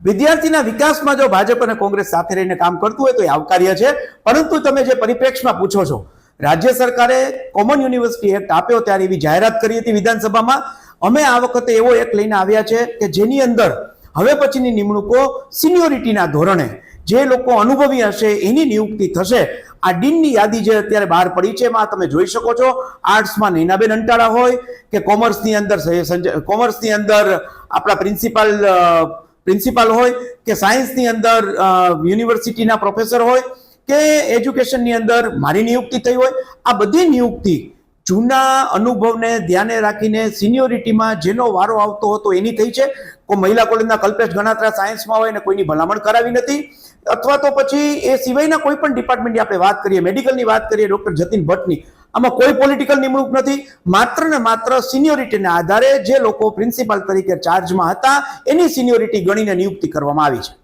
વિદ્યાર્થીના વિકાસમાં જો ભાજપ અને કોંગ્રેસ સાથે રહીને કામ કરતું હોય તો એ આવકાર્ય છે. પરંતુ તમે જે પરિપ્રેક્ષમાં પૂછો છો, રાજ્ય સરકારે કોમન યુનિવર્સિટી એક્ટ આપ્યો ત્યારે એવી જાહેરાત કરી હતી વિધાનસભામાં. અમે આ વખતે એવો એક લઈને આવ્યા છે કે જેની અંદર હવે પછીની નિમણૂકો સિનિયોરિટીના ધોરણે જે લોકો અનુભવી હશે, એની નિયુક્તિ થશે. આ ડીનની યાદી જે અત્યારે બહાર પડી છે, એમાં તમે જોઈ શકો છો, આર્ટ્સમાં નૈનાબેન અંટાળા હોય કે કોમર્સની અંદર કોમર્સની અંદર આપણા પ્રિન્સિપાલ પ્રિન્સિપાલ હોય કે સાયન્સની અંદર યુનિવર્સિટીના પ્રોફેસર હોય કે એજ્યુકેશનની અંદર મારી નિયુક્તિ થઈ હોય, આ બધી નિયુક્તિ જૂના અનુભવને ધ્યાને રાખીને સિનિયોરિટીમાં જેનો વારો આવતો હતો એની થઈ છે. કોઈ મહિલા કોલેજના કલ્પેશ ગણાત્રા સાયન્સમાં હોય ને કોઈની ભલામણ કરાવી નથી. અથવા તો પછી એ સિવાયના કોઈ પણ ડિપાર્ટમેન્ટની આપણે વાત કરીએ મેડિકલની વાત કરીએ ડૉક્ટર જતીન ભટ્ટની આમાં કોઈ પોલિટિકલ નિમણૂક નથી. માત્ર ને માત્ર સિનિયોરિટીના આધારે જે લોકો પ્રિન્સિપાલ તરીકે ચાર્જમાં હતા, એની સિનિયોરિટી ગણીને નિયુક્તિ કરવામાં આવી છે.